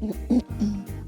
嗯嗯嗯。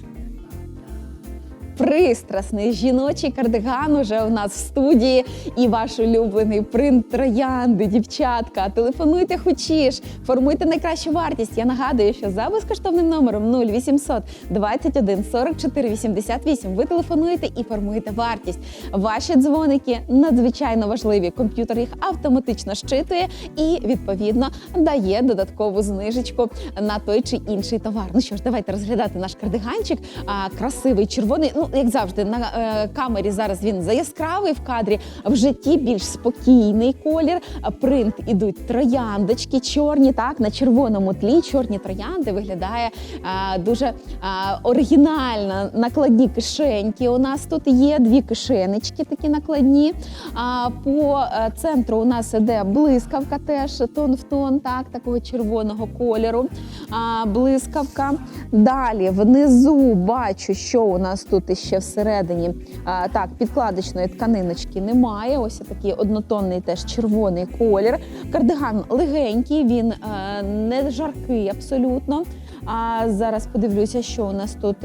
Пристрасний жіночий кардиган уже у нас в студії. І ваш улюблений принт троянди, дівчатка. Телефонуйте хочеш, формуйте найкращу вартість. Я нагадую, що за безкоштовним номером 0800 21 44 88 ви телефонуєте і формуєте вартість. Ваші дзвоники надзвичайно важливі. Комп'ютер їх автоматично щитує і відповідно дає додаткову знижечку на той чи інший товар. Ну що ж, давайте розглядати наш кардиганчик. А, красивий червоний. Ну як завжди, на е, камері зараз він заяскравий в кадрі. В житті більш спокійний колір. Принт ідуть трояндочки, чорні. Так на червоному тлі чорні троянди виглядає а, дуже а, оригінально. Накладні кишеньки. У нас тут є дві кишенечки, такі накладні. А по е, центру у нас іде блискавка, теж тон в тон, так, такого червоного кольору. А, блискавка. Далі внизу бачу, що у нас тут ще всередині. А, так, підкладочної тканиночки немає. Ось такий однотонний теж червоний колір. Кардиган легенький, він а, не жаркий абсолютно. А зараз подивлюся, що у нас тут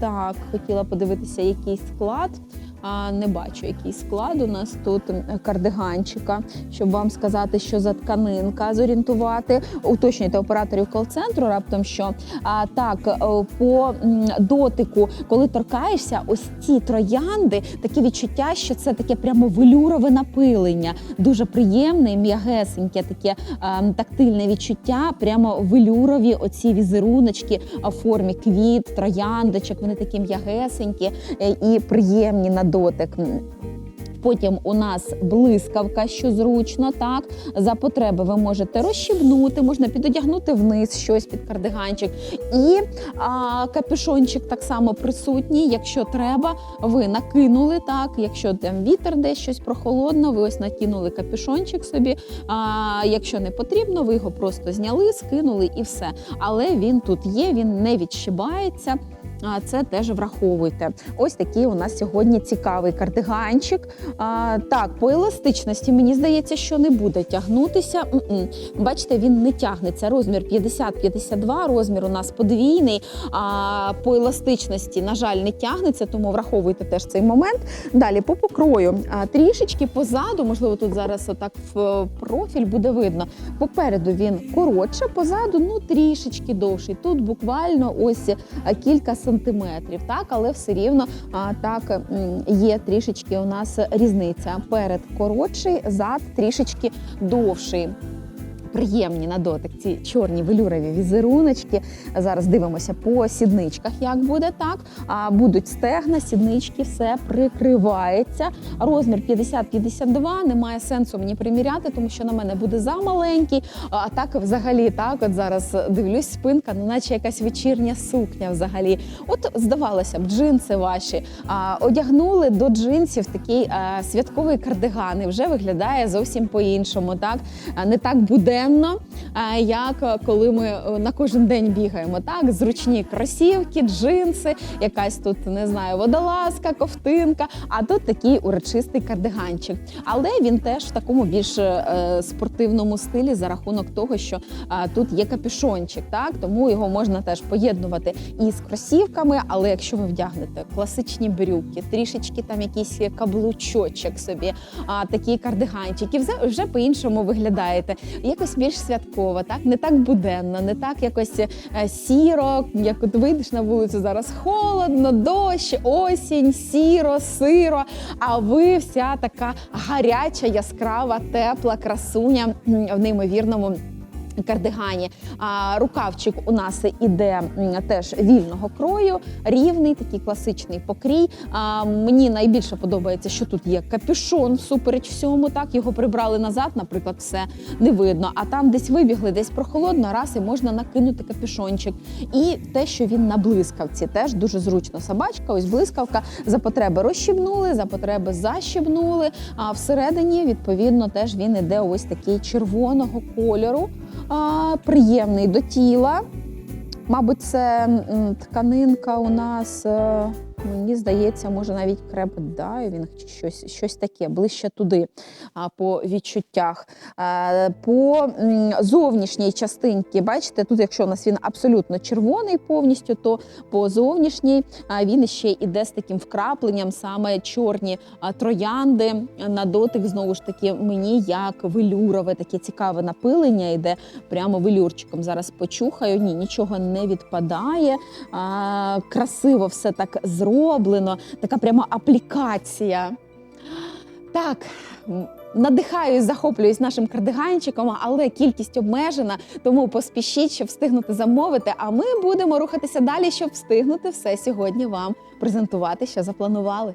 так. Хотіла подивитися, який склад. А, не бачу, який склад у нас тут кардиганчика, щоб вам сказати, що за тканинка зорієнтувати. Уточнюйте операторів кол-центру раптом, що а, так е, по дотику, коли торкаєшся, ось ці троянди, таке відчуття, що це таке прямо велюрове напилення, дуже приємне, м'ягесеньке, таке е, тактильне відчуття, прямо велюрові оці візеруночки а, в формі квіт, трояндочок. Вони такі м'ягесенькі е, і приємні на дотик. Потім у нас блискавка, що зручно, так за потреби ви можете розщібнути, можна підодягнути вниз щось під кардиганчик. І а, капюшончик так само присутній. Якщо треба, ви накинули так. Якщо там вітер десь щось прохолодно, ви ось накинули капюшончик собі. А якщо не потрібно, ви його просто зняли, скинули і все. Але він тут є, він не відшибається. Це теж враховуйте. Ось такий у нас сьогодні цікавий кардиганчик. Так, по еластичності мені здається, що не буде тягнутися. Бачите, він не тягнеться. Розмір 50-52, розмір у нас подвійний. А по еластичності, на жаль, не тягнеться, тому враховуйте теж цей момент. Далі по покрою. Трішечки позаду, можливо, тут зараз отак в профіль буде видно. Попереду він коротше, позаду ну трішечки довший. Тут буквально ось кілька сантиметрів, так, але все рівно а, так є трішечки у нас різниця. Перед коротший, зад трішечки довший. Приємні на дотик ці чорні велюрові візеруночки. Зараз дивимося по сідничках, як буде так. А будуть стегна, сіднички, все прикривається. Розмір 50-52, немає сенсу мені приміряти, тому що на мене буде замаленький. А так, взагалі, так, от зараз дивлюсь, спинка, ну наче якась вечірня сукня. Взагалі, от здавалося б, джинси ваші а, одягнули до джинсів такий а, святковий кардиган і вже виглядає зовсім по-іншому. Так не так буденно, а, як е, коли ми е, на кожен день бігаємо. Так, зручні кросівки, джинси, якась тут не знаю, водолазка, ковтинка. А тут такий урочистий кардиганчик. Але він теж в такому більш е, спортивному стилі за рахунок того, що е, тут є капюшончик, так тому його можна теж поєднувати і з кросівками. Але якщо ви вдягнете класичні брюки, трішечки там якийсь каблучочок собі, а такий кардиганчик, і вже, вже по-іншому виглядаєте. Якось більш святково, так не так буденно, не так якось е, сіро, як от вийдеш на вулицю зараз холодно, дощ, осінь, сіро, сиро. А ви вся така гаряча, яскрава, тепла красуня в неймовірному. Кардигані. А, рукавчик у нас іде теж вільного крою, рівний, такий класичний покрій. А, мені найбільше подобається, що тут є капюшон всупереч всьому. Так його прибрали назад, наприклад, все не видно. А там десь вибігли, десь прохолодно, раз і можна накинути капюшончик. І те, що він на блискавці, теж дуже зручно. Собачка, ось блискавка за потреби розщібнули, за потреби защібнули. А всередині, відповідно, теж він іде ось такий червоного кольору приємний до тіла. Мабуть, це тканинка у нас. Мені здається, може навіть креп дайвінг чи щось, щось таке, ближче туди а, по відчуттях. По зовнішній частинці, бачите, тут, якщо у нас він абсолютно червоний повністю, то по зовнішній він ще іде з таким вкрапленням, саме чорні троянди. На дотик знову ж таки мені як велюрове, таке цікаве напилення йде прямо велюрчиком. Зараз почухаю. Ні, нічого не відпадає. Красиво все так зроблено, така прямо аплікація. Так, надихаюсь, захоплююсь нашим кардиганчиком, але кількість обмежена, тому поспішіть, щоб встигнути замовити. А ми будемо рухатися далі, щоб встигнути все сьогодні вам презентувати, що запланували.